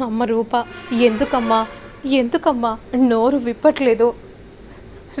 అమ్మ రూప ఎందుకమ్మా? ఎందుకమ్మా? నోరు విప్పట్లేదు.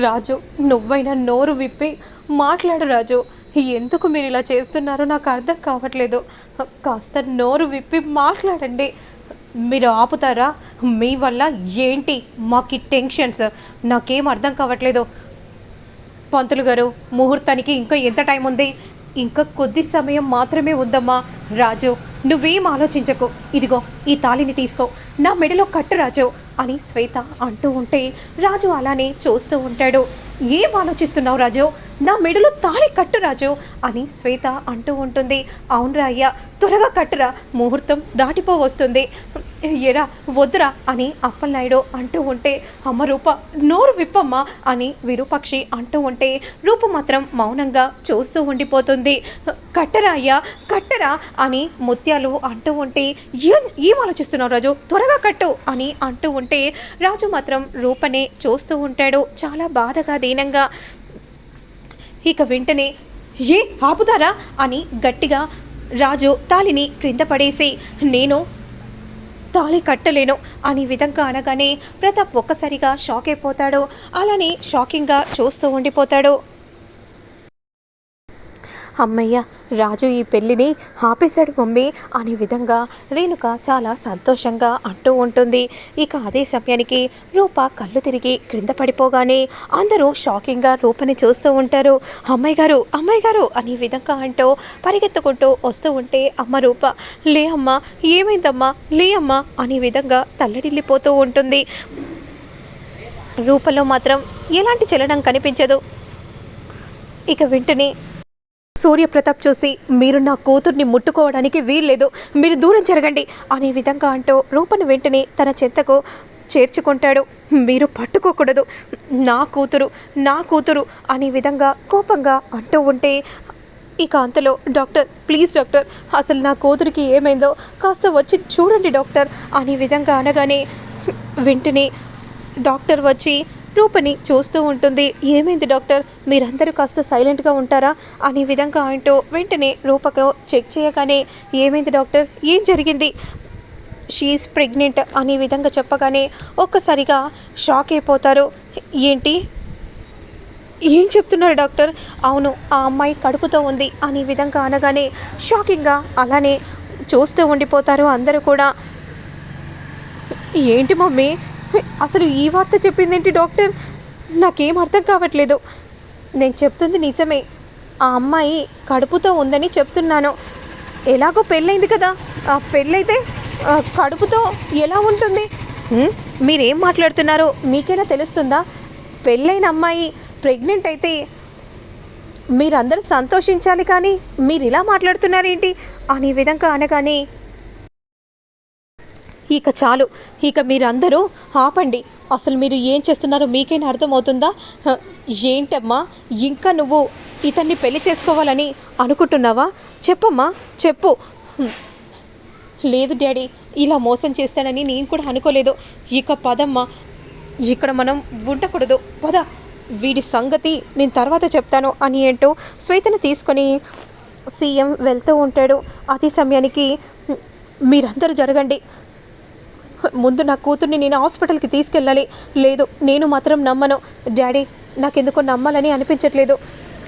రాజు నువ్వైనా నోరు విప్పి మాట్లాడు రాజు. ఎందుకు మీరు ఇలా చేస్తున్నారో నాకు అర్థం కావట్లేదు. కాస్త నోరు విప్పి మాట్లాడండి. మీరు ఆపుతారా? మీ వల్ల ఏంటి మాకు టెన్షన్స్ నాకేం అర్థం కావట్లేదు. పంతులు గారు ముహూర్తానికి ఇంకా ఎంత టైం ఉంది? ఇంకా కొద్ది సమయం మాత్రమే ఉందమ్మా. రాజు నువ్వేం ఆలోచించకు. ఇదిగో ఈ తాళిని తీసుకో. నా మెడలో కట్టు రాజు అని శ్వేత అంటూ ఉంటే రాజు అలానే చూస్తూ ఉంటాడు. ఏం ఆలోచిస్తున్నావు రాజు? నా మెడలో తాళి కట్టు రాజు అని శ్వేత అంటూ ఉంటుంది. అవునరా అయ్యా త్వరగా కట్టురా. ముహూర్తం దాటిపో వస్తుంది. ఎరా వద్దురా అని అప్పలనాయుడు అంటూ ఉంటే అమ్మ రూప నోరు విప్పమ్మ అని విరూపక్షి అంటూ ఉంటే రూప మాత్రం మౌనంగా చూస్తూ ఉండిపోతుంది. కట్టరా అయ్యా కట్టరా అని ముత్యాలు అంటూ ఉంటే ఏం ఏం ఆలోచిస్తున్నావు రాజు? త్వరగా కట్టు అని అంటూ ఉంటే రాజు మాత్రం రూపనే చూస్తూ ఉంటాడు. చాలా బాధగా దీనంగా. ఇక వెంటనే ఏ ఆపుతారా? అని గట్టిగా రాజు తాలిని క్రింద పడేసి నేను తాళి కట్టలేను అనే విధంగా అనగానే ప్రతాప్ ఒక్కసారిగా షాక్ అయిపోతాడు. అలానే షాకింగ్గా చూస్తూ ఉండిపోతాడు. అమ్మయ్య రాజు ఈ పెళ్ళిని ఆపేశాడు మమ్మీ అనే విధంగా రేణుక చాలా సంతోషంగా అంటూ ఉంటుంది. ఇక అదే సమయానికి రూప కళ్ళు తిరిగి క్రింద పడిపోగానే అందరూ షాకింగ్గా రూపని చూస్తూ ఉంటారు. అమ్మాయి గారు అమ్మాయి గారు అనే విధంగా అంటూ పరిగెత్తుకుంటూ వస్తూ ఉంటే అమ్మ రూప లే అమ్మ ఏమైందమ్మా లే అమ్మ అనే విధంగా తల్లడిల్లిపోతూ ఉంటుంది. రూపలో మాత్రం ఎలాంటి చలనం కనిపించదు. ఇక వెంటనే సూర్యప్రతాప్ చూసి మీరు నా కూతుర్ని ముట్టుకోవడానికి వీల్లేదు మీరు దూరం జరగండి అనే విధంగా అంటూ రూపను వెంటనే తన చెంతకు చేర్చుకుంటాడు. మీరు పట్టుకోకూడదు. నా కూతురు నా కూతురు అనే విధంగా కోపంగా అంటూ ఉంటే ఇక అంతలో డాక్టర్ ప్లీజ్ డాక్టర్ అసలు నా కూతురికి ఏమైందో కాస్త వచ్చి చూడండి డాక్టర్ అనే విధంగా అనగానే వెంటనే డాక్టర్ వచ్చి రూపని చూస్తూ ఉంటుంది. ఏమైంది డాక్టర్? మీరందరూ కాస్త సైలెంట్గా ఉంటారా? అనే విధంగా అంటూ వెంటనే రూపకు చెక్ చేయగానే ఏమైంది డాక్టర్? ఏం జరిగింది? షీఈస్ ప్రెగ్నెంట్ అనే విధంగా చెప్పగానే ఒక్కసారిగా షాక్ అయిపోతారు. ఏంటి? ఏం చెప్తున్నారు డాక్టర్? అవును ఆ అమ్మాయి కడుపుతో ఉంది అనే విధంగా అనగానే షాకింగ్గా అలానే చూస్తూ ఉండిపోతారు అందరూ కూడా. ఏంటి మమ్మీ? అసలు ఈ వార్త చెప్పిందేంటి డాక్టర్? నాకేం అర్థం కావట్లేదు. నేను చెప్తుంది నిజమే. ఆ అమ్మాయి కడుపుతో ఉందని చెప్తున్నాను. ఎలాగో పెళ్ళైంది కదా. ఆ పెళ్ళైతే కడుపుతో ఎలా ఉంటుంది? మీరేం మాట్లాడుతున్నారో మీకైనా తెలుస్తుందా? పెళ్ళైన అమ్మాయి ప్రెగ్నెంట్ అయితే మీరందరూ సంతోషించాలి కానీ మీరు ఇలా మాట్లాడుతున్నారేంటి? అనే విధంగా అనగానే ఇక చాలు. ఇక మీరందరూ ఆపండి. అసలు మీరు ఏం చేస్తున్నారో మీకైనా అర్థమవుతుందా? ఏంటమ్మా? ఇంకా నువ్వు ఇతన్ని పెళ్ళి చేసుకోవాలని అనుకుంటున్నావా? చెప్పమ్మా చెప్పు. లేదు డాడీ ఇలా మోసం చేస్తాడని నేను కూడా అనుకోలేదు. ఇక పదమ్మా. ఇక్కడ మనం ఉండకూడదు. పద. వీడి సంగతి నేను తర్వాత చెప్తాను అని ఏంటో శ్వేతను తీసుకొని సీఎం వెళ్తూ ఉంటాడు. అతి సమయానికి మీరందరూ జరగండి. ముందు నా కూతుర్ని నేను హాస్పిటల్కి తీసుకెళ్ళాలి. లేదు నేను మాత్రం నమ్మను. డాడీ నాకెందుకో నమ్మాలని అనిపించట్లేదు.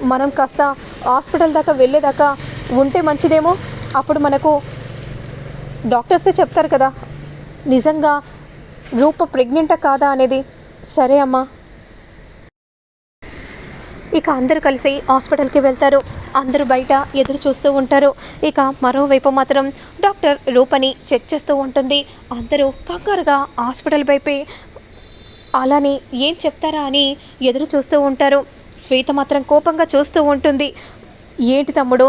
మనం కాస్త హాస్పిటల్ దాకా వెళ్ళేదాకా ఉంటే మంచిదేమో. అప్పుడు మనకు డాక్టర్సే చెప్తారు కదా నిజంగా రూప ప్రెగ్నెంటా కాదా అనేది. సరే అమ్మా. ఇక అందరూ కలిసి హాస్పిటల్కి వెళ్తారు. అందరూ బయట ఎదురు చూస్తూ ఉంటారు. ఇక మరోవైపు మాత్రం డాక్టర్ రూపని చెక్ చేస్తూ ఉంటుంది. అందరూ కంగారుగా హాస్పిటల్ వైపే అలానే ఏం చెప్తారా అని ఎదురు చూస్తూ ఉంటారు. శ్వేత మాత్రం కోపంగా చూస్తూ ఉంటుంది. ఏంటి తమ్ముడు?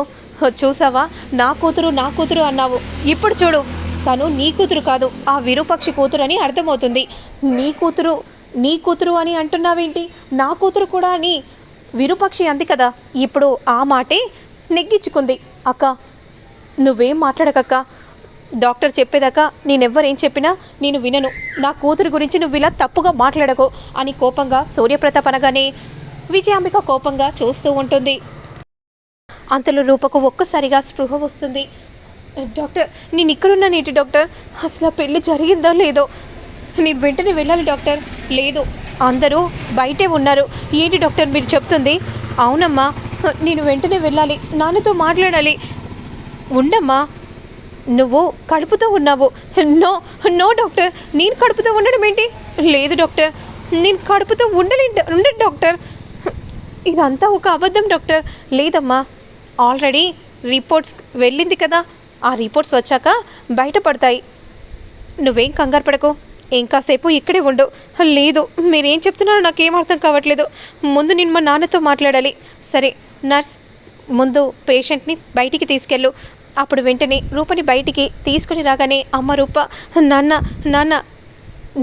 చూసావా? నా కూతురు నా కూతురు అన్నావు. ఇప్పుడు చూడు తను నీ కూతురు కాదు ఆ విరూపక్షి కూతురు అని అర్థమవుతుంది. నీ కూతురు నీ కూతురు అని అంటున్నావేంటి? నా కూతురు కూడా అని విరుపక్షి అంది కదా. ఇప్పుడు ఆ మాటే నెగ్గించుకుంది. అక్క నువ్వేం మాట్లాడకక్క? డాక్టర్ చెప్పేదాకా నేనెవ్వరేం చెప్పినా నేను వినను. నా కూతురు గురించి నువ్వు ఇలా తప్పుగా మాట్లాడకు అని కోపంగా సూర్యప్రతాప్ అనగానే విజయాంబిక కోపంగా చూస్తూ ఉంటుంది. అంతలో రూపకు ఒక్కసారిగా స్పృహ వస్తుంది. డాక్టర్ నేను ఇక్కడున్నాను డాక్టర్? అసలు ఆ పెళ్ళి జరిగిందో లేదో? నేను వెంటనే వెళ్ళాలి డాక్టర్. లేదు. అందరూ బయటే ఉన్నారు. ఏంటి డాక్టర్ మీరు చెప్తుంది? అవునమ్మా నేను వెంటనే వెళ్ళాలి. నాన్నతో మాట్లాడాలి. ఉండమ్మా నువ్వు కడుపుతో ఉన్నావు. నో నో డాక్టర్ నేను కడుపుతో ఉండడం ఏంటి? లేదు డాక్టర్ నేను కడుపుతో ఉండలే ఉండదు డాక్టర్. ఇదంతా ఒక అబద్ధం డాక్టర్. లేదమ్మా ఆల్రెడీ రిపోర్ట్స్ వెళ్ళింది కదా. ఆ రిపోర్ట్స్ వచ్చాక బయటపడతాయి. నువ్వేం కంగారు పడకు. ఇంకాసేపు ఇక్కడే ఉండు. లేదు మీరేం చెప్తున్నారో నాకేం అర్థం కావట్లేదు. ముందు నేను మా నాన్నతో మాట్లాడాలి. సరే నర్స్ ముందు పేషెంట్ని బయటికి తీసుకెళ్ళు. అప్పుడు వెంటనే రూపని బయటికి తీసుకుని రాగానే అమ్మ రూప నాన్న నాన్న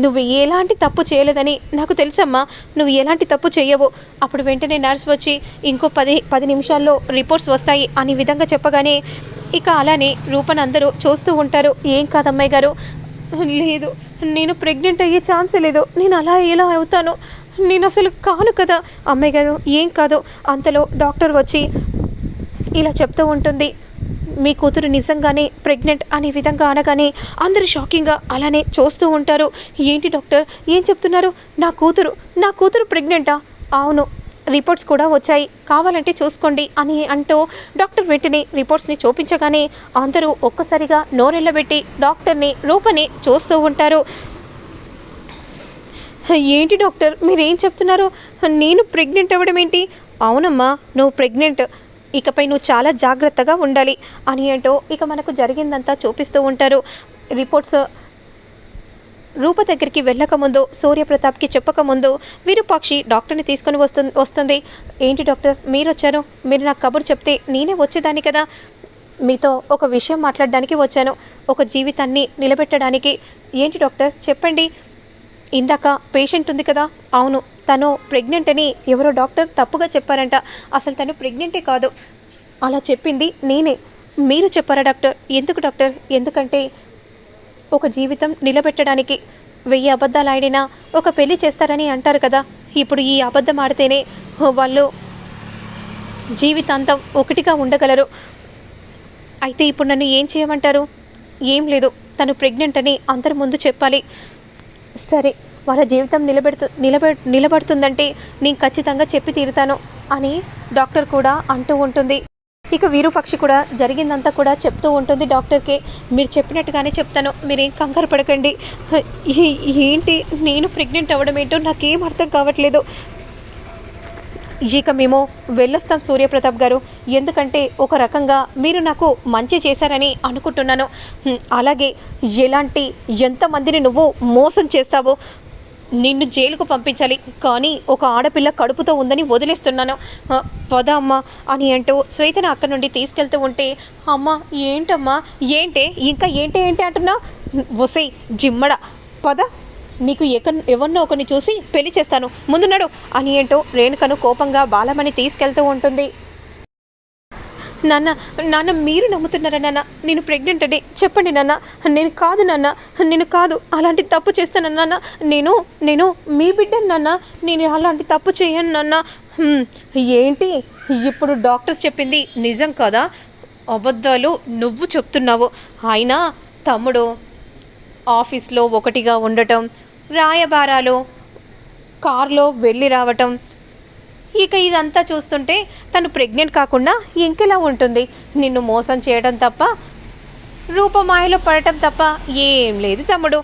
నువ్వు ఎలాంటి తప్పు చేయలేదని నాకు తెలుసమ్మా నువ్వు ఎలాంటి తప్పు చేయవు. అప్పుడు వెంటనే నర్స్ వచ్చి ఇంకో పది పది నిమిషాల్లో రిపోర్ట్స్ వస్తాయి అనే విధంగా చెప్పగానే ఇక అలానే రూపని అందరూ చూస్తూ ఉంటారు. ఏం కాదమ్మాయి గారు? లేదు నేను ప్రెగ్నెంట్ అయ్యే ఛాన్సే లేదు. నేను అలా ఎలా అవుతాను? నేను అసలు కాను కదా? అమ్మాయి కాదు ఏం కాదు? అంతలో డాక్టర్ వచ్చి ఇలా చెప్తూ ఉంటుంది. మీ కూతురు నిజంగానే ప్రెగ్నెంట్ అనే విధంగా అనగానే అందరూ షాకింగ్గా అలానే చూస్తూ ఉంటారు. ఏంటి డాక్టర్? ఏం చెప్తున్నారు? నా కూతురు నా కూతురు ప్రెగ్నెంటా? అవును. రిపోర్ట్స్ కూడా వచ్చాయి. కావాలంటే చూసుకోండి అని అంటూ డాక్టర్ వెంటనే రిపోర్ట్స్ని చూపించగానే అందరూ ఒక్కసారిగా నోరెళ్ళబెట్టి డాక్టర్ని రూపని చూస్తూ ఉంటారు. ఏంటి డాక్టర్? మీరేం చెప్తున్నారు? నేను ప్రెగ్నెంట్ అవ్వడం ఏంటి? అవునమ్మా నువ్వు ప్రెగ్నెంట్. ఇకపై నువ్వు చాలా జాగ్రత్తగా ఉండాలి అని అంటూ ఇక మనకు జరిగిందంతా చూపిస్తూ ఉంటారు. రిపోర్ట్స్ రూప దగ్గరికి వెళ్ళకముందు సూర్యప్రతాప్కి చెప్పకముందు విరూపాక్షి డాక్టర్ని తీసుకొని వస్తు వస్తుంది. ఏంటి డాక్టర్ మీరు వచ్చారు మీరు నాకు కబురు చెప్తే నేనే వచ్చేదాన్ని కదా? మీతో ఒక విషయం మాట్లాడడానికి వచ్చాను. ఒక జీవితాన్ని నిలబెట్టడానికి. ఏంటి డాక్టర్ చెప్పండి. ఇందాక పేషెంట్ ఉంది కదా? అవును తను ప్రెగ్నెంట్ అని ఎవరో డాక్టర్ తప్పుగా చెప్పారంట. అసలు తను ప్రెగ్నెంటే కాదు. అలా చెప్పింది నేనే. మీరు చెప్పారా డాక్టర్? ఎందుకు డాక్టర్? ఎందుకంటే ఒక జీవితం నిలబెట్టడానికి వెయ్యి అబద్ధాలు ఆడినా ఒక పెళ్ళి చేస్తారని అంటారు కదా. ఇప్పుడు ఈ అబద్ధం ఆడితేనే వాళ్ళు జీవితాంతం ఒకటిగా ఉండగలరు. అయితే ఇప్పుడు నన్ను ఏం చేయమంటారు? ఏం లేదు. తను ప్రెగ్నెంట్ అని అందరి ముందు చెప్పాలి. సరే వాళ్ళ జీవితం నిలబెడుతు నిలబె నిలబడుతుందంటే నేను ఖచ్చితంగా చెప్పి తీరుతాను అని డాక్టర్ కూడా అంటూ ఉంటుంది. ఇక వీరుపక్షి కూడా జరిగిందంతా కూడా చెప్తూ ఉంటుంది. డాక్టర్కి మీరు చెప్పినట్టుగానే చెప్తాను. మీరేం కంగారు పడకండి. ఏంటి నేను ప్రెగ్నెంట్ అవ్వడం ఏంటో నాకేం అర్థం కావట్లేదు. ఇక మేము వెళ్ళొస్తాం సూర్యప్రతాప్ గారు. ఎందుకంటే ఒక రకంగా మీరు నాకు మంచి చేశారని అనుకుంటున్నాను. అలాగే ఎలాంటి ఎంతమందిని నువ్వు మోసం చేస్తావో నిన్ను జైలుకు పంపించాలి. కానీ ఒక ఆడపిల్ల కడుపుతో ఉందని వదిలేస్తున్నాను. పద అమ్మా అని అంటూ శ్వేతను అక్కడి నుండి తీసుకెళ్తూ ఉంటే అమ్మ ఏంటమ్మా? ఏంటే? ఇంకా ఏంటి ఏంటి అంటున్నావు? వసై జిమ్మడ. పద నీకు ఎక్క ఎవరినో ఒకరిని చూసి పెళ్ళి చేస్తాను. ముందు నడు అని ఏంటో రేణుకను కోపంగా బాలమని తీసుకెళ్తూ ఉంటుంది. నాన్న నాన్న మీరు నమ్ముతున్నారా నాన్న? నేను ప్రెగ్నెంట్ అని. చెప్పండి నాన్న. నేను కాదు నాన్న. నేను కాదు. అలాంటి తప్పు చేస్తాను నాన్న. నేను నేను మీ బిడ్డను నాన్న. నేను అలాంటి తప్పు చేయను నాన్న. ఏంటి? ఇప్పుడు డాక్టర్స్ చెప్పింది నిజం కదా? అబద్ధాలు నువ్వు చెప్తున్నావు. అయినా తమ్ముడు ఆఫీస్లో ఒకటిగా ఉండటం రాయబారాలు కారులో వెళ్ళి రావటం ఇక ఇదంతా చూస్తుంటే తను ప్రెగ్నెంట్ కాకుండా ఇంకెలా ఉంటుంది? నిన్ను మోసం చేయడం తప్ప రూపమాయలో పడటం తప్ప ఏం లేదు తమ్ముడు.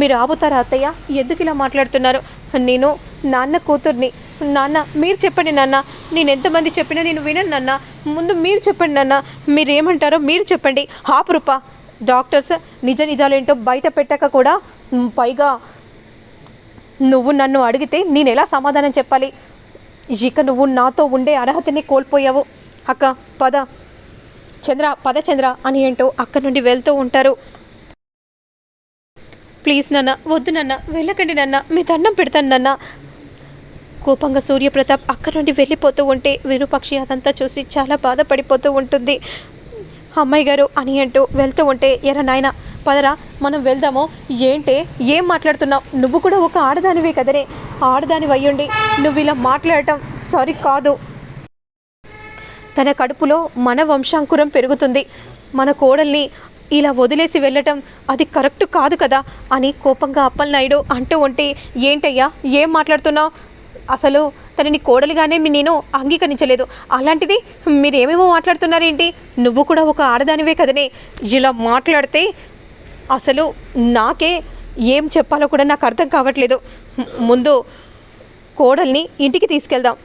మీరు ఆపుతారా అత్తయ్య? ఎందుకు ఇలా మాట్లాడుతున్నారు? నేను నాన్న కూతుర్ని. నాన్న మీరు చెప్పండి నాన్న. నేను ఎంతమంది చెప్పినా నేను వినను నాన్న. ముందు మీరు చెప్పండి నాన్న. మీరు ఏమంటారో మీరు చెప్పండి. ఆపు రూప. డాక్టర్స్ నిజ నిజాలేంటో బయట పెట్టాక కూడా పైగా నువ్వు నన్ను అడిగితే నేను ఎలా సమాధానం చెప్పాలి? ఇక నువ్వు నాతో ఉండే అర్హతని కోల్పోయావు. అక్క పద. చంద్ర పద చంద్ర అని ఏంటో అక్కడి నుండి వెళ్తూ ఉంటారు. ప్లీజ్ నాన్న వద్దు నాన్న వెళ్ళకండి నాన్న మీ దండం పెడతాను నాన్న. కోపంగా సూర్యప్రతాప్ అక్కడి నుండి వెళ్ళిపోతూ ఉంటే విరూపాక్షి అదంతా చూసి చాలా బాధపడిపోతూ ఉంటుంది. అమ్మాయి గారు అని అంటూ వెళ్తూ ఉంటే ఎరా నాయన పదరా మనం వెళ్దాము. ఏంటే ఏం మాట్లాడుతున్నావు? నువ్వు కూడా ఒక ఆడదానివే కదనే ఆడదాని అయ్యుండి నువ్వు ఇలా మాట్లాడటం సరి కాదు తన కడుపులో మన వంశాంకురం పెరుగుతుంది. మన కోడల్ని ఇలా వదిలేసి వెళ్ళటం అది కరెక్ట్ కాదు కదా అని కోపంగా అప్పలనాయుడు అంటూ ఉంటే ఏంటయ్యా ఏం మాట్లాడుతున్నావు? అసలు తనని కోడలిగానే నేను అంగీకరించలేదు. అలాంటిది మీరు ఏమేమో మాట్లాడుతున్నారేంటి? నువ్వు కూడా ఒక ఆడదానివే కదనే. ఇలా మాట్లాడితే అసలు నాకే ఏం చెప్పాలో కూడా నాకు అర్థం కావట్లేదు. ముందు కోడల్ని ఇంటికి తీసుకెళ్దాం.